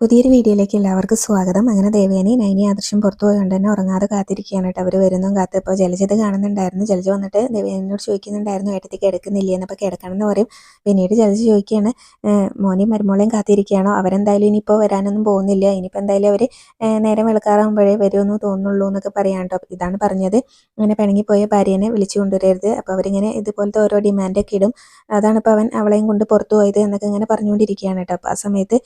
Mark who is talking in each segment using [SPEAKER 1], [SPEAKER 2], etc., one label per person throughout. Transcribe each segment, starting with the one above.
[SPEAKER 1] പുതിയൊരു വീഡിയോയിലേക്ക് എല്ലാവർക്കും സ്വാഗതം. അങ്ങനെ ദേവേനി നൈനി ആദർശം പുറത്തു പോയി തന്നെ ഉറങ്ങാതെ കാത്തിരിക്കുകയാണ് കേട്ടോ. അവർ വരുന്നതും കാത്ത് ഇപ്പോൾ ജലജത് കാണുന്നുണ്ടായിരുന്നു. ജലജ വന്നിട്ട് ദേവേനിയോട് ചോദിക്കുന്നുണ്ടായിരുന്നു ഏട്ടത്തേക്ക് കിടക്കുന്നില്ലേ? എന്നപ്പോൾ കിടക്കണം എന്ന് പറയും. പിന്നീട് ജലജ ചോദിക്കുകയാണ് മോനെയും മരുമോളെയും കാത്തിരിക്കുകയാണോ? അവരെന്തായാലും ഇനിയിപ്പോൾ വരാനൊന്നും പോകുന്നില്ല. ഇനിയിപ്പോൾ എന്തായാലും അവർ നേരം വെളുക്കാറാകുമ്പോഴേ വരുമെന്ന് തോന്നുള്ളൂ എന്നൊക്കെ പറയാം കേട്ടോ. ഇതാണ് പറഞ്ഞത്. അങ്ങനെ പിണങ്ങിപ്പോയ ഭാര്യനെ വിളിച്ചു കൊണ്ടുവരരുത്. അപ്പോൾ അവരിങ്ങനെ ഇതുപോലത്തെ ഓരോ ഡിമാൻഡൊക്കെ ഇടും. അതാണ് ഇപ്പോൾ അവൻ അവളെയും കൊണ്ട് പുറത്തു പോയത് എന്നൊക്കെ ഇങ്ങനെ പറഞ്ഞുകൊണ്ടിരിക്കുകയാണ് കേട്ടോ. അപ്പോൾ ആ സമയത്ത്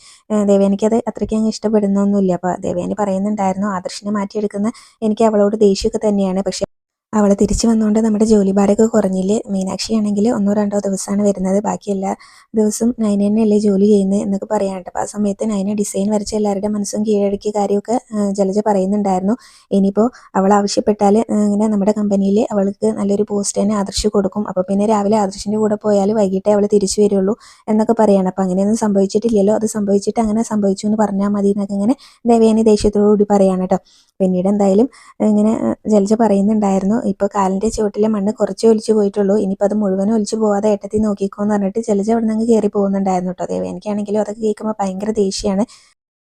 [SPEAKER 1] ദേവേനിക്കത് അത്രയ്ക്ക് അങ്ങ് ഇഷ്ടപ്പെടുന്നൊന്നുമില്ല. അപ്പോൾ ദേവയാനി പറയുന്നുണ്ടായിരുന്നു ആദർശിനെ മാറ്റിയെടുക്കുന്ന എനിക്ക് അവളോട് ദേഷ്യമൊക്കെ തന്നെയാണ്. പക്ഷെ അവൾ തിരിച്ചു വന്നുകൊണ്ട് നമ്മുടെ ജോലി ഭാരമൊക്കെ കുറഞ്ഞില്ലേ? മീനാക്ഷി ആണെങ്കിൽ ഒന്നോ രണ്ടോ ദിവസമാണ് വരുന്നത്. ബാക്കി എല്ലാ ദിവസവും നൈന തന്നെയല്ലേ ജോലി ചെയ്യുന്നത് എന്നൊക്കെ പറയാനുണ്ട് അപ്പോൾ ആ സമയത്ത് നൈന ഡിസൈൻ വരച്ച എല്ലാവരുടെ മനസ്സും കീഴടക്കിയ കാര്യമൊക്കെ ജലജ പറയുന്നുണ്ടായിരുന്നു. ഇനിയിപ്പോൾ അവൾ ആവശ്യപ്പെട്ടാൽ ഇങ്ങനെ നമ്മുടെ കമ്പനിയിൽ അവൾക്ക് നല്ലൊരു പോസ്റ്റ് തന്നെ ആദർശ് കൊടുക്കും. അപ്പോൾ പിന്നെ രാവിലെ ആദർശിന്റെ കൂടെ പോയാൽ വൈകിട്ടേ അവൾ തിരിച്ചു വരുള്ളൂ എന്നൊക്കെ പറയാണ്. അപ്പോൾ അങ്ങനെയൊന്നും സംഭവിച്ചിട്ടില്ലല്ലോ. അത് സംഭവിച്ചിട്ട് അങ്ങനെ സംഭവിച്ചു എന്ന് പറഞ്ഞാൽ മതി എന്നൊക്കെ ഇങ്ങനെ ദേവേനി ദേഷ്യത്തോടു കൂടി പറയാണ് കേട്ടോ. പിന്നീട് എന്തായാലും ഇങ്ങനെ ജലജ പറയുന്നുണ്ടായിരുന്നു. ഇപ്പോൾ കാലിന്റെ ചുവട്ടിലെ മണ്ണ് കുറച്ച് ഒലിച്ചു പോയിട്ടുള്ളൂ. ഇനിയിപ്പോൾ അത് മുഴുവനും ഒലിച്ചു പോവാതെ ഏട്ടത്തി നോക്കിക്കോന്ന് പറഞ്ഞിട്ട് ജലജ അവിടെ നിന്ന് കയറി പോകുന്നുണ്ടായിരുന്നു കേട്ടോ ദേവ എനിക്കാണെങ്കിലും അതൊക്കെ കേൾക്കുമ്പോൾ ഭയങ്കര ദേഷ്യമാണ്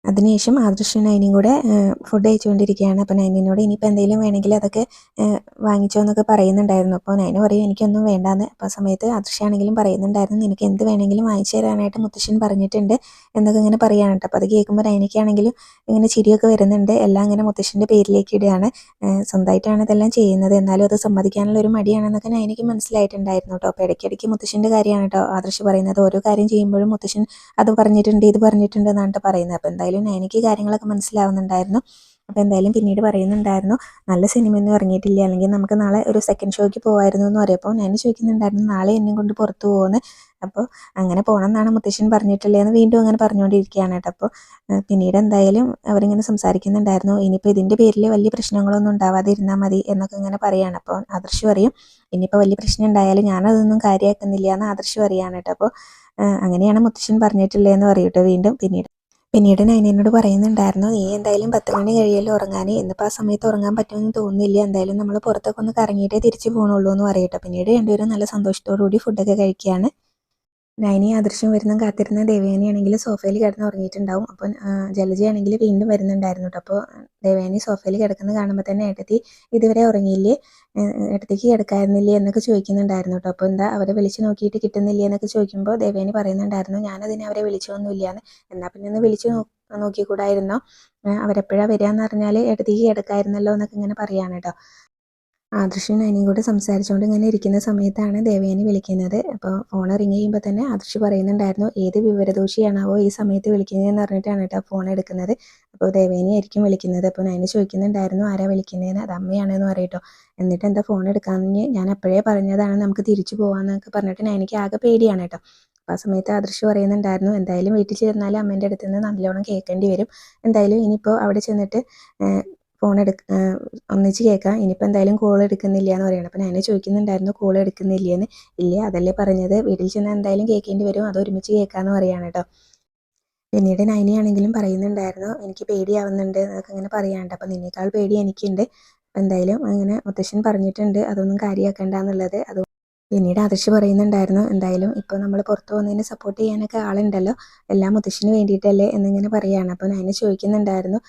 [SPEAKER 1] അതിനുശേഷം ആദർശ് നൈനിയും കൂടെ ഫുഡ് കഴിച്ചുകൊണ്ടിരിക്കുകയാണ്. അപ്പോൾ നൈനിനോട് ഇനിയിപ്പോൾ എന്തെങ്കിലും വേണമെങ്കിൽ അതൊക്കെ വാങ്ങിച്ചോ എന്നൊക്കെ പറയുന്നുണ്ടായിരുന്നു. അപ്പോൾ നൈന പറയും എനിക്കൊന്നും വേണ്ടാന്ന്. അപ്പോൾ സമയത്ത് ആദർശാണെങ്കിലും പറയുന്നുണ്ടായിരുന്നു നിനക്ക് എന്ത് വേണമെങ്കിലും വാങ്ങിച്ചു തരാനായിട്ട് മുത്തശ്ശൻ പറഞ്ഞിട്ടുണ്ട് എന്നൊക്കെ ഇങ്ങനെ പറയുകയാണ് കേട്ടോ. അപ്പോൾ അത് കേൾക്കുമ്പോൾ നൈനയ്ക്കാണെങ്കിലും ഇങ്ങനെ ചിരിയൊക്കെ വരുന്നുണ്ട്. എല്ലാം ഇങ്ങനെ മുത്തശ്ശന്റെ പേരിലേക്ക് ഇടുകയാണ്. സ്വന്തമായിട്ടാണ് ഇതെല്ലാം ചെയ്യുന്നത്. എന്നാലും അത് സമ്മതിക്കാനുള്ള ഒരു മടിയാണെന്നൊക്കെ നൈനയ്ക്ക് മനസ്സിലായിട്ടുണ്ടായിരുന്നു കേട്ടോ. അപ്പോൾ ഇടയ്ക്കിടയ്ക്ക് മുത്തശ്ശന്റെ കാര്യമാണ് കേട്ടോ. ആദർശ് പറയുന്നത് ഓരോ കാര്യം ചെയ്യുമ്പോഴും മുത്തശ്ശൻ അത് പറഞ്ഞിട്ടുണ്ട് ഇത് പറഞ്ഞിട്ടുണ്ട് എന്നാണ് പറയുന്നത്. അപ്പോൾ എന്തായാലും എന്തായാലും നയനയ്ക്ക് കാര്യങ്ങളൊക്കെ മനസ്സിലാവുന്നുണ്ടായിരുന്നു. അപ്പോൾ എന്തായാലും പിന്നീട് പറയുന്നുണ്ടായിരുന്നു നല്ല സിനിമയൊന്നും ഇറങ്ങിയിട്ടില്ല. അല്ലെങ്കിൽ നമുക്ക് നാളെ ഒരു സെക്കൻഡ് ഷോയ്ക്ക് പോകുമായിരുന്നു എന്ന് പറയുമ്പോൾ ഞാൻ ചോദിക്കുന്നുണ്ടായിരുന്നു നാളെ എന്നെ കൊണ്ട് പുറത്തു പോകുമെന്ന് അപ്പോൾ അങ്ങനെ പോകണം എന്നാണ് മുത്തശ്ശൻ പറഞ്ഞിട്ടില്ലേ വീണ്ടും അങ്ങനെ പറഞ്ഞുകൊണ്ടിരിക്കുകയാണ് കേട്ടോ. അപ്പോൾ പിന്നീട് എന്തായാലും അവരിങ്ങനെ സംസാരിക്കുന്നുണ്ടായിരുന്നു. ഇനിയിപ്പോൾ ഇതിന്റെ പേരിൽ വലിയ പ്രശ്നങ്ങളൊന്നും ഉണ്ടാവാതിരുന്നാൽ മതി എന്നൊക്കെ ഇങ്ങനെ പറയുകയാണ് അപ്പോൾ ആദർശ് പറയും ഇനിയിപ്പോൾ വലിയ പ്രശ്നം ഉണ്ടായാലും ഞാനതൊന്നും കാര്യമാക്കുന്നില്ല എന്ന് ആദർശ് പറയുകയാണ് കേട്ടോ. അപ്പോൾ അങ്ങനെയാണ് മുത്തശ്ശൻ പറഞ്ഞിട്ടില്ലേ എന്ന് പറയട്ടെ വീണ്ടും. പിന്നീട് പിന്നീട് നൈനേനോട് പറയുന്നുണ്ടായിരുന്നു നീ എന്തായാലും പത്ത് മണി കഴിയല്ലോ ഉറങ്ങാൻ ഇന്നിപ്പോൾ ആ സമയത്ത് ഉറങ്ങാൻ പറ്റുമെന്ന് തോന്നുന്നില്ല. എന്തായാലും നമ്മൾ പുറത്തൊക്കെ ഒന്ന് കറങ്ങിയിട്ടേ തിരിച്ചു പോകണുള്ളൂ എന്ന് പറയട്ടെ പിന്നീട് രണ്ടുപേരും നല്ല സന്തോഷത്തോടു കൂടി ഫുഡൊക്കെ കഴിക്കുകയാണ്. നൈനി ആദർശം വരുന്ന കാത്തിരുന്ന ദേവയാനിയാണെങ്കിൽ സോഫയിൽ കിടന്ന് ഉറങ്ങിയിട്ടുണ്ടാവും. അപ്പം ജലജയാണെങ്കിൽ വീണ്ടും വരുന്നുണ്ടായിരുന്നു കേട്ടോ അപ്പോൾ ദേവയാനി സോഫയിൽ കിടക്കുന്നത് കാണുമ്പോൾ തന്നെ ഏട്ടത്തി ഇതുവരെ ഉറങ്ങിയില്ലേ? ഏട്ടത്തിക്ക് കിടക്കായിരുന്നില്ലേ എന്നൊക്കെ ചോദിക്കുന്നുണ്ടായിരുന്നു കേട്ടോ അപ്പോൾ എന്താ അവരെ വിളിച്ച് നോക്കിയിട്ട് കിട്ടുന്നില്ലേ എന്നൊക്കെ ചോദിക്കുമ്പോൾ ദേവയാനി പറയുന്നുണ്ടായിരുന്നു ഞാനതിനെ അവരെ വിളിച്ചൊന്നുമില്ലാന്ന്. എന്നാൽ പിന്നെ ഒന്ന് വിളിച്ച് നോ നോക്കിക്കൂടായിരുന്നോ? അവരെപ്പോഴാണ് വരിക എന്ന് പറഞ്ഞാൽ ഏട്ടത്തിക്ക് കിടക്കായിരുന്നല്ലോ എന്നൊക്കെ ഇങ്ങനെ പറയാണ് കേട്ടോ ആദർശും നനിയും കൂടെ സംസാരിച്ചുകൊണ്ട് ഇങ്ങനെ ഇരിക്കുന്ന സമയത്താണ് ദേവയാനി വിളിക്കുന്നത്. അപ്പോൾ ഫോൺ റിങ് ചെയ്യുമ്പോൾ തന്നെ ആദർശ് പറയുന്നുണ്ടായിരുന്നു ഏത് വിവരദോഷിയാണാവോ ഈ സമയത്ത് വിളിക്കുന്നതെന്ന് പറഞ്ഞിട്ടാണ് കേട്ടോ ഫോൺ എടുക്കുന്നത്. അപ്പോൾ ദേവേനി ആയിരിക്കും വിളിക്കുന്നത്. അപ്പോൾ നയന് ചോദിക്കുന്നുണ്ടായിരുന്നു ആരാ വിളിക്കുന്നതെന്ന് അത് അമ്മയാണെന്ന് പറയട്ടോ. എന്നിട്ട് എന്താ ഫോൺ എടുക്കാമെന്ന് ഞാൻ അപ്പോഴേ പറഞ്ഞതാണ് നമുക്ക് തിരിച്ചു പോകാമെന്നൊക്കെ പറഞ്ഞിട്ട് നയനിക്ക് ആകെ പേടിയാണ് കേട്ടോ. അപ്പോൾ ആ സമയത്ത് ആദർശ് പറയുന്നുണ്ടായിരുന്നു എന്തായാലും വീട്ടിൽ ചേർന്നാൽ അമ്മേന്റെ അടുത്ത് നിന്ന് നല്ലോണം കേൾക്കേണ്ടി വരും. എന്തായാലും ഇനിയിപ്പോൾ അവിടെ ചെന്നിട്ട് ഫോൺ എടുക്ക ഒന്നിച്ച് കേൾക്കാം. ഇനിയിപ്പോൾ എന്തായാലും കോൾ എടുക്കുന്നില്ല എന്ന് പറയണം. അപ്പോൾ ഞാൻ ചോദിക്കുന്നുണ്ടായിരുന്നു കോൾ എടുക്കുന്നില്ലേന്ന് ഇല്ല അതല്ലേ പറഞ്ഞത്? വീട്ടിൽ ചെന്ന് എന്തായാലും കേൾക്കേണ്ടി വരും. അത് ഒരുമിച്ച് കേൾക്കാമെന്ന് പറയാണ് കേട്ടോ പിന്നീട് നൈനിയാണെങ്കിലും പറയുന്നുണ്ടായിരുന്നു എനിക്ക് പേടിയാവുന്നുണ്ട് എന്നൊക്കെ അങ്ങനെ പറയാനുണ്ട് അപ്പോൾ നിന്നേക്കാൾ പേടി എനിക്കുണ്ട്. എന്തായാലും അങ്ങനെ മുത്തശ്ശൻ പറഞ്ഞിട്ടുണ്ട് അതൊന്നും കാര്യമാക്കണ്ട എന്നുള്ളത് അത് പിന്നീട് ആദർശ് പറയുന്നുണ്ടായിരുന്നു എന്തായാലും ഇപ്പോൾ നമ്മൾ പുറത്തു പോകുന്നതിന് സപ്പോർട്ട് ചെയ്യാനൊക്കെ ആളുണ്ടല്ലോ. എല്ലാം മുത്തശ്ശിന് വേണ്ടിയിട്ടല്ലേ എന്നിങ്ങനെ പറയുകയാണ് അപ്പോൾ ഞാൻ ചോദിക്കുന്നുണ്ടായിരുന്നു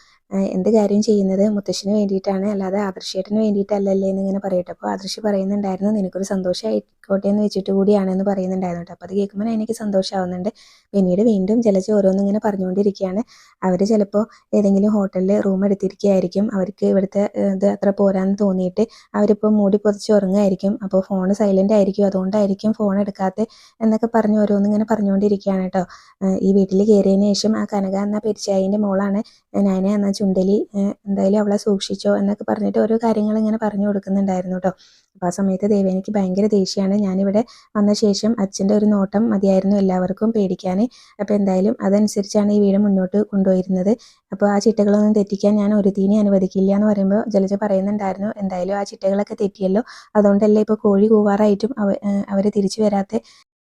[SPEAKER 1] എന്ത് കാര്യം ചെയ്യുന്നത്? മുത്തശ്ശിന് വേണ്ടിയിട്ടാണ്. അല്ലാതെ ആദർശേട്ടന് വേണ്ടിയിട്ടല്ലല്ലേ എന്നിങ്ങനെ പറയട്ടെ. അപ്പോൾ ആദർശ് പറയുന്നുണ്ടായിരുന്നു നിനക്കൊരു സന്തോഷമായിക്കോട്ടെ എന്ന് വെച്ചിട്ട് കൂടിയാണെന്ന് പറയുന്നുണ്ടായിരുന്നു കേട്ടോ. അപ്പോൾ അത് കേൾക്കുമ്പോൾ എനിക്ക് സന്തോഷമാവുന്നുണ്ട് പിന്നീട് വീണ്ടും ജലജ ഇങ്ങനെ പറഞ്ഞുകൊണ്ടിരിക്കുകയാണ്. അവർ ചിലപ്പോൾ ഏതെങ്കിലും ഹോട്ടലിൽ റൂം എടുത്തിരിക്കുകയായിരിക്കും. അവർക്ക് ഇവിടുത്തെ ഇത് അത്ര പോരാന്ന് തോന്നിയിട്ട് അവരിപ്പോൾ മൂടി പൊതിച്ച് ഉറങ്ങുമായിരിക്കും. അപ്പോൾ ഫോൺ സൈലന്റ് ആയിരിക്കും. അതുകൊണ്ടായിരിക്കും ഫോൺ എടുക്കാത്ത എന്നൊക്കെ പറഞ്ഞ് ഇങ്ങനെ പറഞ്ഞുകൊണ്ടിരിക്കുകയാണ് കേട്ടോ. ഈ വീട്ടിൽ കയറിയതിന് ശേഷം ആ കനക എന്ന പെരിച്ചായിന്റെ മോളാണ്. നയന എന്ന ചുണ്ടലി എന്തായാലും അവളെ സൂക്ഷിച്ചോ എന്നൊക്കെ പറഞ്ഞിട്ട് ഓരോ കാര്യങ്ങൾ ഇങ്ങനെ പറഞ്ഞു കൊടുക്കുന്നുണ്ടായിരുന്നു കേട്ടോ. അപ്പോൾ ആ സമയത്ത് ദേവേനിക്ക് ഭയങ്കര ദേഷ്യമാണ്. ഞാനിവിടെ വന്ന ശേഷം അച്ഛന്റെ ഒരു നോട്ടം മതിയായിരുന്നു എല്ലാവർക്കും പേടിക്കാൻ. അപ്പോൾ എന്തായാലും അതനുസരിച്ചാണ് ഈ വീട് മുന്നോട്ട് കൊണ്ടുപോയിരുന്നത്. അപ്പോൾ ആ ചിട്ടകളൊന്നും തെറ്റിക്കാൻ ഞാൻ ഒരു തീനെ അനുവദിക്കില്ല എന്ന് പറയുമ്പോൾ ജലജ പറയുന്നുണ്ടായിരുന്നു എന്തായാലും ആ ചിട്ടകളൊക്കെ തെറ്റിയല്ലോ. അതുകൊണ്ടല്ലേ ഇപ്പോൾ കോഴി കൂവാറായിട്ടും അവ അവർ തിരിച്ചു വരാത്ത?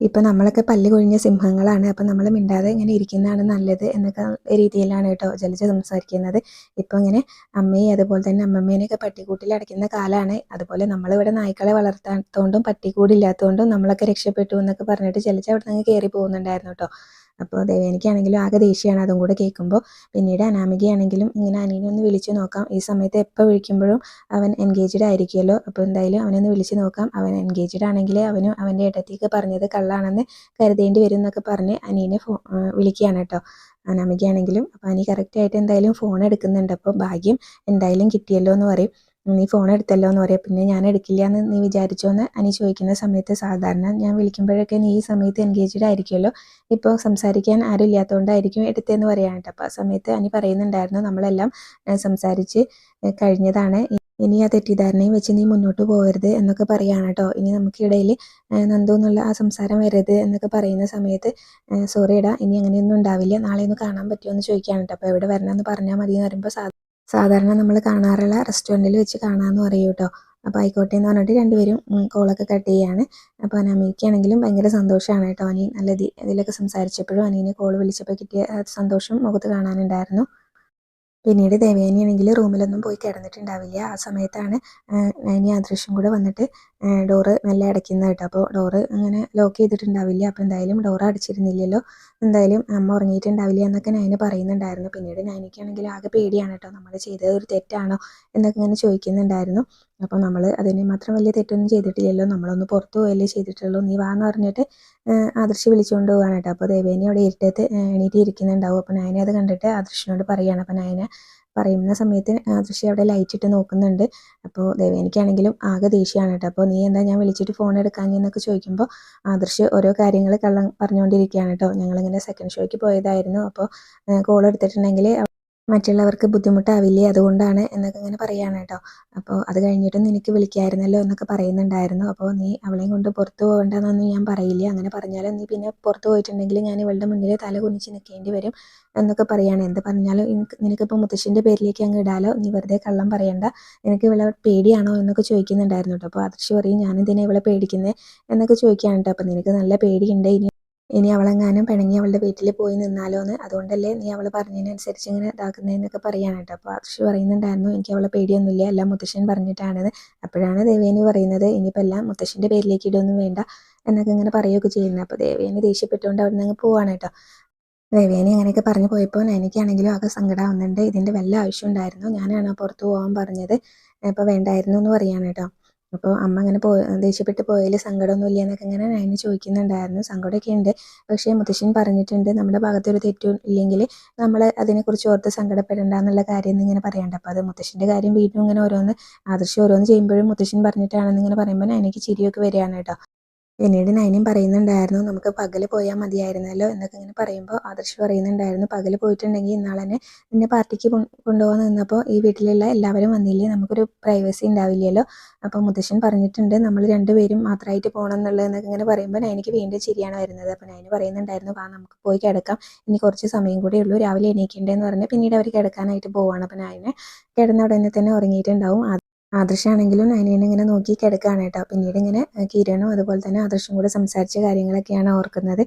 [SPEAKER 1] ഇപ്പം നമ്മളൊക്കെ പല്ല് കൊഴിഞ്ഞ സിംഹങ്ങളാണ്. അപ്പം നമ്മൾ മിണ്ടാതെ ഇങ്ങനെ ഇരിക്കുന്നതാണ് നല്ലത് എന്നൊക്കെ രീതിയിലാണ് കേട്ടോ ജലജ സംസാരിക്കുന്നത്. ഇപ്പം ഇങ്ങനെ അമ്മയെ അതുപോലെ തന്നെ അമ്മമ്മേനെയൊക്കെ പട്ടിക്കൂട്ടിൽ അടയ്ക്കുന്ന കാലമാണ് അതുപോലെ നമ്മളിവിടെ നായ്ക്കളെ വളർത്താത്തതുകൊണ്ടും പട്ടിക്കൂടില്ലാത്തതുകൊണ്ടും നമ്മളൊക്കെ രക്ഷപ്പെട്ടു എന്നൊക്കെ പറഞ്ഞിട്ട് ജലജ അവിടെ നിന്ന് കയറി പോകുന്നുണ്ടായിരുന്നു കേട്ടോ. അപ്പോൾ ദേവേനിക്കാണെങ്കിലും ആകെ ദേഷ്യമാണ് അതും കൂടെ കേൾക്കുമ്പോൾ. പിന്നീട് അനാമികയാണെങ്കിലും ഇങ്ങനെ അനിയനെ ഒന്ന് വിളിച്ചു നോക്കാം. ഈ സമയത്ത് എപ്പോൾ വിളിക്കുമ്പോഴും അവൻ എൻഗേജ്ഡ് ആയിരിക്കുമല്ലോ. അപ്പോൾ എന്തായാലും അവനൊന്ന് വിളിച്ചു നോക്കാം. അവൻ എൻഗേജ്ഡ് ആണെങ്കിൽ അവനും അവന്റെ ഇടത്തേക്ക് പറഞ്ഞത് കള്ളാണെന്ന് കരുതേണ്ടി വരും എന്നൊക്കെ പറഞ്ഞ് അനിയനെ ഫോ വിളിക്കുകയാണ് കേട്ടോ. അനാമികയാണെങ്കിലും അപ്പോൾ അനി കറക്റ്റായിട്ട് എന്തായാലും ഫോൺ എടുക്കുന്നുണ്ട്. അപ്പോൾ ഭാഗ്യം എന്തായാലും കിട്ടിയല്ലോ എന്ന് പറയും. നീ ഫോൺ എടുത്തല്ലോ എന്ന് പറയാം. പിന്നെ ഞാൻ എടുക്കില്ല എന്ന് നീ വിചാരിച്ചോ എന്ന് അനി ചോദിക്കുന്ന സമയത്ത് സാധാരണ ഞാൻ വിളിക്കുമ്പോഴൊക്കെ നീ ഈ സമയത്ത് എൻഗേജ്ഡ് ആയിരിക്കുമല്ലോ. ഇപ്പോൾ സംസാരിക്കാൻ ആരും ഇല്ലാത്തതുകൊണ്ടായിരിക്കും എടുത്തതെന്ന് പറയാനായിട്ട്. അപ്പോൾ ആ സമയത്ത് അനി പറയുന്നുണ്ടായിരുന്നു നമ്മളെല്ലാം സംസാരിച്ച് കഴിഞ്ഞതാണ്. ഇനി ആ തെറ്റിദ്ധാരണയും വെച്ച് നീ മുന്നോട്ട് പോകരുത് എന്നൊക്കെ പറയാണ് കേട്ടോ ഇനി നമുക്കിടയിൽ നന്ദു എന്നുള്ള ആ സംസാരം വരരുത് എന്നൊക്കെ പറയുന്ന സമയത്ത് സോറി ഇടാ ഇനി അങ്ങനെയൊന്നും ഉണ്ടാവില്ല. നാളെ ഒന്ന് കാണാൻ പറ്റുമോ? എന്ന് ചോദിക്കുകയാണ് കേട്ടോ അപ്പോൾ എവിടെ വരണമെന്ന് പറഞ്ഞാൽ മതി എന്ന് പറയുമ്പോൾ സാധാരണ നമ്മൾ കാണാറുള്ള റെസ്റ്റോറന്റിൽ വെച്ച് കാണാമെന്ന് പറയൂ കേട്ടോ. അപ്പോൾ ആയിക്കോട്ടെ എന്ന് പറഞ്ഞിട്ട് രണ്ടുപേരും കോളൊക്കെ കട്ട് ചെയ്യാണ്. അപ്പോൾ അനമ്മയ്ക്കാണെങ്കിലും ഭയങ്കര സന്തോഷമാണ് കേട്ടോ അനി. നല്ല ഇതിലൊക്കെ സംസാരിച്ചപ്പോഴും അനീനെ കോൾ വിളിച്ചപ്പോൾ കിട്ടിയ സന്തോഷം മുഖത്ത് കാണാനുണ്ടായിരുന്നു. പിന്നീട് ദേവയാനിയാണെങ്കിൽ റൂമിലൊന്നും പോയി കിടന്നിട്ടുണ്ടാവില്ല. ആ സമയത്താണ് നൈനി അദൃശ്യം കൂടെ വന്നിട്ട് ഡോറ് നല്ല അടയ്ക്കുന്നത് കേട്ടോ അപ്പോൾ ഡോറ് അങ്ങനെ ലോക്ക് ചെയ്തിട്ടുണ്ടാവില്ല. അപ്പോൾ എന്തായാലും ഡോറ് അടച്ചിരുന്നില്ലല്ലോ. എന്തായാലും അമ്മ ഉറങ്ങിയിട്ടുണ്ടാവില്ല എന്നൊക്കെ നയന് പറയുന്നുണ്ടായിരുന്നു. പിന്നീട് നൈനിക്കാണെങ്കിൽ ആകെ പേടിയാണ് കേട്ടോ. നമ്മൾ ചെയ്തത് ഒരു തെറ്റാണോ എന്നൊക്കെ ഇങ്ങനെ ചോദിക്കുന്നുണ്ടായിരുന്നു. അപ്പോൾ നമ്മൾ അതിനെ മാത്രം വലിയ തെറ്റൊന്നും ചെയ്തിട്ടില്ലല്ലോ. നമ്മളൊന്ന് പുറത്തു പോയല്ലേ ചെയ്തിട്ടുള്ളൂ. നീ വാന്ന് പറഞ്ഞിട്ട് ആദർശ് വിളിച്ചുകൊണ്ട് പോകാനായിട്ടോ അപ്പോൾ ദേവേനി അവിടെ ഇരുട്ടത്ത് എണീറ്റ് ഇരിക്കുന്നുണ്ടാവും അപ്പോൾ നയനെ അത് കണ്ടിട്ട് ആദർശിനോട് പറയുകയാണ് അപ്പോൾ നയന പറയുന്ന സമയത്ത് ദൃശ്യ അവിടെ ലൈറ്റ് ഇട്ട് നോക്കുന്നുണ്ട്. അപ്പോൾ ദേവേനിക്കാണെങ്കിലും ആകെ ദേഷ്യമാണ് കേട്ടോ. അപ്പോൾ നീ എന്താ ഞാൻ വിളിച്ചിട്ട് ഫോൺ എടുക്കാഞ്ഞെന്നൊക്കെ ചോദിക്കുമ്പോൾ ആദർശ് ഓരോ കാര്യങ്ങൾ കള്ളം പറഞ്ഞുകൊണ്ടിരിക്കുകയാണ് കേട്ടോ. ഞങ്ങളിങ്ങനെ സെക്കൻഡ് ഷോയ്ക്ക് പോയതായിരുന്നു. അപ്പോൾ കോൾ എടുത്തിട്ടുണ്ടെങ്കിൽ മറ്റുള്ളവർക്ക് ബുദ്ധിമുട്ടാവില്ലേ അതുകൊണ്ടാണ് എന്നൊക്കെ ഇങ്ങനെ പറയുകയാണ് കേട്ടോ. അപ്പോൾ അത് കഴിഞ്ഞിട്ടും നിനക്ക് വിളിക്കായിരുന്നല്ലോ എന്നൊക്കെ പറയുന്നുണ്ടായിരുന്നു. അപ്പോൾ നീ അവളെയും കൊണ്ട് പുറത്ത് പോകണ്ടെന്നൊന്നും ഞാൻ പറയില്ല. അങ്ങനെ പറഞ്ഞാലും നീ പിന്നെ പുറത്ത് പോയിട്ടുണ്ടെങ്കിൽ ഞാൻ ഇവളുടെ മുന്നിൽ തല കുനിച്ച് നിൽക്കേണ്ടി വരും എന്നൊക്കെ പറയാണ്. എന്ത് പറഞ്ഞാലും നിനക്കിപ്പോൾ മുത്തശ്ശിന്റെ പേരിലേക്ക് അങ്ങ് ഇടാലോ? നീ വെറുതെ കള്ളം പറയണ്ട. നിനക്ക് ഇവളെ പേടിയാണോ എന്നൊക്കെ ചോദിക്കുന്നുണ്ടായിരുന്നു കേട്ടോ. അപ്പോൾ ആദർശ് പറയും ഞാനെന്തിനാണ് ഇവളെ പേടിക്കുന്നത് എന്നൊക്കെ ചോദിക്കുകയാണ് കേട്ടോ. അപ്പോൾ നിനക്ക് നല്ല പേടിയുണ്ട് ഇനി ഇനി അവളെങ്ങാനും പിണങ്ങി അവളുടെ വീട്ടിൽ പോയി നിന്നാലോ എന്ന് അതുകൊണ്ടല്ലേ നീ അവൾ പറഞ്ഞതിനനുസരിച്ച് ഇങ്ങനെ ഇതാക്കുന്നതെന്നൊക്കെ പറയാണ്. കേട്ടോ അപ്പോൾ അർഷി പറയുന്നുണ്ടായിരുന്നു എനിക്ക് അവളെ പേടിയൊന്നുമില്ല എല്ലാം മുത്തശ്ശൻ പറഞ്ഞിട്ടാണെന്ന്. അപ്പോഴാണ് ദേവേനി പറയുന്നത് ഇനിയിപ്പോൾ എല്ലാം മുത്തശ്ശന്റെ പേരിലേക്ക് ഇടൊന്നും വേണ്ട എന്നൊക്കെ ഇങ്ങനെ പറയുകയൊക്കെ ചെയ്യുന്നത്. അപ്പോൾ ദേവേനി ദേഷ്യപ്പെട്ടുകൊണ്ട് അവിടെ നിന്ന് പോവാണ് കേട്ടോ. ദേവേനി അങ്ങനെയൊക്കെ പറഞ്ഞു പോയപ്പോൾ എനിക്കാണെങ്കിലും ആകെ സങ്കടമാവുന്നുണ്ട് ഇതിന്റെ വല്ല ആവശ്യം ഉണ്ടായിരുന്നു? ഞാനാണ് പുറത്ത് പോകാൻ പറഞ്ഞത്? ഇപ്പോൾ വേണ്ടായിരുന്നു എന്ന് പറയാണ് കേട്ടോ. അപ്പോൾ അമ്മ അങ്ങനെ പോ ദേഷ്യപ്പെട്ട് പോയതിൽ സങ്കടമൊന്നുമില്ല എന്നൊക്കെ അങ്ങനെ നയന് ചോദിക്കുന്നുണ്ടായിരുന്നു. സങ്കടമൊക്കെ ഉണ്ട് പക്ഷേ മുത്തശ്ശൻ പറഞ്ഞിട്ടുണ്ട് നമ്മുടെ ഭാഗത്തൊരു തെറ്റും ഇല്ലെങ്കിൽ നമ്മൾ അതിനെക്കുറിച്ച് ഓർത്ത് സങ്കടപ്പെടേണ്ട എന്നുള്ള കാര്യം ഇങ്ങനെ പറയണ്ട. അപ്പോൾ അത് മുത്തശ്ശന്റെ കാര്യം വീണ്ടും ഇങ്ങനെ ഓരോന്ന് ആദർശം ഓരോന്ന് ചെയ്യുമ്പോഴും മുത്തശ്ശൻ പറഞ്ഞിട്ടാണെന്ന് ഇങ്ങനെ പറയുമ്പോൾ എനിക്ക് ചിരിയൊക്കെ വരികയാണ് കേട്ടോ. പിന്നീട് നൈനയും പറയുന്നുണ്ടായിരുന്നു നമുക്ക് പകൽ പോയാൽ മതിയായിരുന്നല്ലോ എന്നൊക്കെ ഇങ്ങനെ പറയുമ്പോൾ ആദർശ് പറയുന്നുണ്ടായിരുന്നു പകൽ പോയിട്ടുണ്ടെങ്കിൽ ഇന്നാളെ തന്നെ നിന്നെ പാർട്ടിക്ക് കൊണ്ടുപോകാൻ നിന്നപ്പോൾ ഈ വീട്ടിലുള്ള എല്ലാവരും വന്നില്ലേ നമുക്കൊരു പ്രൈവസി ഉണ്ടാവില്ലല്ലോ അപ്പോൾ മുത്തശ്ശൻ പറഞ്ഞിട്ടുണ്ട് നമ്മൾ രണ്ടുപേരും മാത്രമായിട്ട് പോകണം എന്നുള്ളത് എന്നൊക്കെ ഇങ്ങനെ പറയുമ്പോൾ നൈനയ്ക്ക് വീണ്ടും ശരിയാണ് വരുന്നത്. അപ്പോൾ നൈന് പറയുന്നുണ്ടായിരുന്നു വാ നമുക്ക് പോയി കിടക്കാം ഇനി കുറച്ച് സമയം കൂടെ ഉള്ളൂ രാവിലെ എണീക്കേണ്ടതെന്ന് പറഞ്ഞ് പിന്നീട് അവർ കിടക്കാനായിട്ട് പോവാണ്. അപ്പോൾ നൈന് കിടന്ന ഉടനെ തന്നെ ഉറങ്ങിയിട്ടുണ്ടാവും. ആദർശാണെങ്കിലും നയനേനെ ഇങ്ങനെ നോക്കി കിടക്കുകയാണ് കേട്ടോ. പിന്നീട് ഇങ്ങനെ കിരണും അതുപോലെ തന്നെ ആദർശം കൂടെ സംസാരിച്ച കാര്യങ്ങളൊക്കെയാണ് ഓർക്കുന്നത്.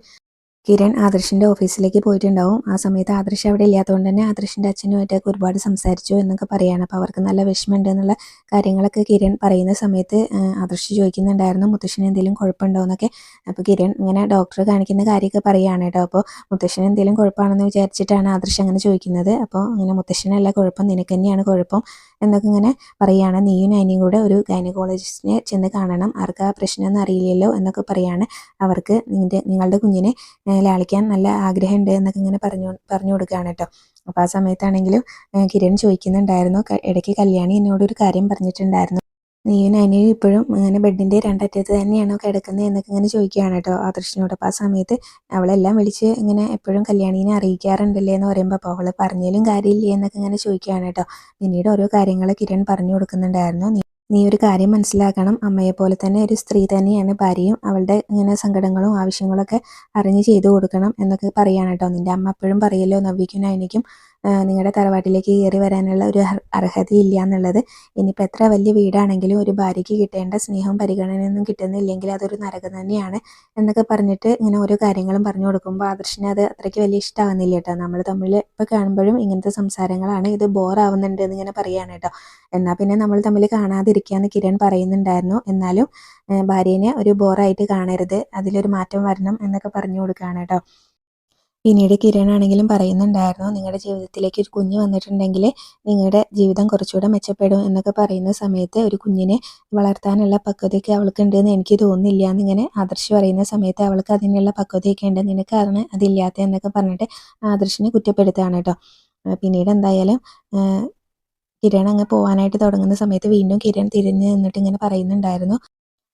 [SPEAKER 1] കിരൺ ആദർശിന്റെ ഓഫീസിലേക്ക് പോയിട്ടുണ്ടാവും. ആ സമയത്ത് ആദർശ് അവിടെ ഇല്ലാത്തതുകൊണ്ട് തന്നെ ആദർശിന്റെ അച്ഛനുമായിട്ടൊക്കെ ഒരുപാട് സംസാരിച്ചു എന്നൊക്കെ പറയുകയാണ് അപ്പോൾ അവർക്ക് നല്ല വിഷമമുണ്ട് എന്നുള്ള കാര്യങ്ങളൊക്കെ കിരൺ പറയുന്ന സമയത്ത് ആദർശ് ചോദിക്കുന്നുണ്ടായിരുന്നു മുത്തശ്ശന് എന്തെങ്കിലും കുഴപ്പമുണ്ടോ? എന്നൊക്കെ. അപ്പോൾ കിരൺ ഇങ്ങനെ ഡോക്ടർ കാണിക്കുന്ന കാര്യമൊക്കെ പറയുകയാണ് കേട്ടോ. അപ്പോൾ മുത്തശ്ശന് എന്തെങ്കിലും കുഴപ്പമാണെന്ന് വിചാരിച്ചിട്ടാണ് ആദർശ് അങ്ങനെ ചോദിക്കുന്നത്. അപ്പോൾ അങ്ങനെ മുത്തശ്ശനല്ല കുഴപ്പം നിനക്ക് തന്നെയാണ് കുഴപ്പം എന്നൊക്കെ ഇങ്ങനെ പറയുകയാണ് നീയും അതിനെയും കൂടെ ഒരു ഗൈനക്കോളജിസ്റ്റിനെ ചെന്ന് കാണണം. ആർക്ക് ആ അറിയില്ലല്ലോ എന്നൊക്കെ പറയാണ്. അവർക്ക് നിങ്ങളുടെ കുഞ്ഞിനെ ലാളിക്കാൻ നല്ല ആഗ്രഹമുണ്ട് എന്നൊക്കെ ഇങ്ങനെ പറഞ്ഞു പറഞ്ഞു കൊടുക്കുകയാണ് കേട്ടോ. അപ്പോൾ ആ സമയത്താണെങ്കിലും കിരൺ ചോദിക്കുന്നുണ്ടായിരുന്നു ഇടയ്ക്ക് കല്യാണി എന്നോടൊരു കാര്യം പറഞ്ഞിട്ടുണ്ടായിരുന്നു. നീയും അനിയും ഇപ്പോഴും അങ്ങനെ ബെഡിന്റെ രണ്ടറ്റത്ത് തന്നെയാണോ കിടക്കുന്നത് എന്നൊക്കെ ഇങ്ങനെ ചോദിക്കുകയാണ് കേട്ടോ ആദർശിനോട്. അപ്പോൾ ആ സമയത്ത് അവളെല്ലാം വിളിച്ച് ഇങ്ങനെ എപ്പോഴും കല്യാണീനെ അറിയിക്കാറുണ്ടല്ലേ എന്ന് പറയുമ്പോൾ അപ്പോൾ അവൾ പറഞ്ഞാലും കാര്യമില്ലേ എന്നൊക്കെ ഇങ്ങനെ ചോദിക്കുകയാണ് കേട്ടോ. പിന്നീട് ഓരോ കാര്യങ്ങൾ കിരൺ പറഞ്ഞു കൊടുക്കുന്നുണ്ടായിരുന്നു. നീ ഒരു കാര്യം മനസ്സിലാക്കണം. അമ്മയെ പോലെ തന്നെ ഒരു സ്ത്രീ തന്നെയാണ് ഭാര്യയും. അവളുടെ ഇങ്ങനെ സങ്കടങ്ങളും ആവശ്യങ്ങളൊക്കെ അറിഞ്ഞ് ചെയ്തു കൊടുക്കണം എന്നൊക്കെ പറയാണ് കേട്ടോ നിന്റെ അമ്മ. എപ്പോഴും പറയല്ലോ നവ്വിക്കും നയനിക്കും നിങ്ങളുടെ തറവാട്ടിലേക്ക് കയറി വരാനുള്ള ഒരു അർഹതയില്ല എന്നുള്ളത് ഇനിയിപ്പോൾ എത്ര വലിയ വീടാണെങ്കിലും ഒരു ഭാര്യയ്ക്ക് കിട്ടേണ്ട സ്നേഹവും പരിഗണനയൊന്നും കിട്ടുന്നില്ലെങ്കിൽ അതൊരു നരകം തന്നെയാണ് എന്നൊക്കെ പറഞ്ഞിട്ട് ഇങ്ങനെ ഓരോ കാര്യങ്ങളും പറഞ്ഞു കൊടുക്കുമ്പോൾ ആദർശിന് അത് അത്രയ്ക്ക് വലിയ ഇഷ്ടമാകുന്നില്ല കേട്ടോ. നമ്മൾ തമ്മിൽ ഇപ്പോൾ കാണുമ്പോഴും ഇങ്ങനത്തെ സംസാരങ്ങളാണ്. ഇത് ബോറാവുന്നുണ്ട് എന്നിങ്ങനെ പറയുകയാണ് കേട്ടോ. എന്നാൽ പിന്നെ നമ്മൾ തമ്മിൽ കാണാതിരിക്കുകയെന്ന് കിരൺ പറയുന്നുണ്ടായിരുന്നു. എന്നാലും ഭാര്യനെ ഒരു ബോറായിട്ട് കാണരുത്. അതിലൊരു മാറ്റം വരണം എന്നൊക്കെ പറഞ്ഞു കൊടുക്കുകയാണ് കേട്ടോ. പിന്നീട് കിരൺ ആണെങ്കിലും പറയുന്നുണ്ടായിരുന്നു നിങ്ങളുടെ ജീവിതത്തിലേക്ക് ഒരു കുഞ്ഞ് വന്നിട്ടുണ്ടെങ്കിൽ നിങ്ങളുടെ ജീവിതം കുറച്ചുകൂടെ മെച്ചപ്പെടും എന്നൊക്കെ പറയുന്ന സമയത്ത് ഒരു കുഞ്ഞിനെ വളർത്താനുള്ള പക്വതയൊക്കെ അവൾക്ക് ഉണ്ടെന്ന് എനിക്ക് തോന്നുന്നില്ല എന്നിങ്ങനെ ആദർശ് പറയുന്ന സമയത്ത് അവൾക്ക് അതിനുള്ള പക്വതയൊക്കെ ഉണ്ട് നിനക്കാണ് അതില്ലാത്ത എന്നൊക്കെ പറഞ്ഞിട്ട് ആദർശിനെ കുറ്റപ്പെടുത്തുകയാണ് കേട്ടോ. പിന്നീട് എന്തായാലും കിരൺ അങ്ങ് പോകാനായിട്ട് തുടങ്ങുന്ന സമയത്ത് വീണ്ടും കിരൺ തിരിഞ്ഞ് നിന്നിട്ട് ഇങ്ങനെ പറയുന്നുണ്ടായിരുന്നു.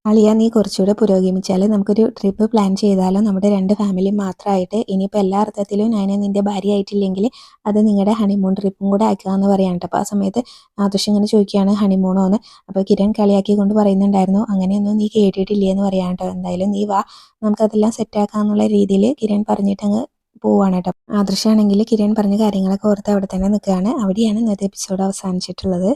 [SPEAKER 1] അളിയ നീ കുറച്ചുകൂടെ പുരോഗമിച്ചാൽ നമുക്കൊരു ട്രിപ്പ് പ്ലാൻ ചെയ്താലോ? നമ്മുടെ രണ്ട് ഫാമിലി മാത്രമായിട്ട് ഇനിയിപ്പോൾ എല്ലാ അർത്ഥത്തിലും ഞാൻ നിന്റെ ഭാര്യ ആയിട്ടില്ലെങ്കിൽ അത് നിങ്ങളുടെ ഹണിമൂൺ ട്രിപ്പും കൂടെ ആക്കുക എന്ന് പറയാൻ കേട്ടോ. അപ്പോൾ ആ സമയത്ത് ആദർശ് ഇങ്ങനെ ചോദിക്കുകയാണ് ഹണിമൂണോ എന്ന് അപ്പോൾ കിരൺ കളിയാക്കി കൊണ്ട് പറയുന്നുണ്ടായിരുന്നു അങ്ങനെയൊന്നും നീ കേട്ടിട്ടില്ലേ എന്ന് കേട്ടോ. എന്തായാലും നീ വാ. നമുക്കതെല്ലാം സെറ്റാക്കാന്നുള്ള രീതിയിൽ കിരൺ പറഞ്ഞിട്ട് അങ്ങ് പോവാണ് കേട്ടോ. ആദർശാണെങ്കിൽ കിരൺ പറഞ്ഞ കാര്യങ്ങളൊക്കെ ഓർത്ത് അവിടെ തന്നെ നിൽക്കുകയാണ്. അവിടെയാണ് ഇന്നത്തെ എപ്പിസോഡ് അവസാനിച്ചിട്ടുള്ളത്.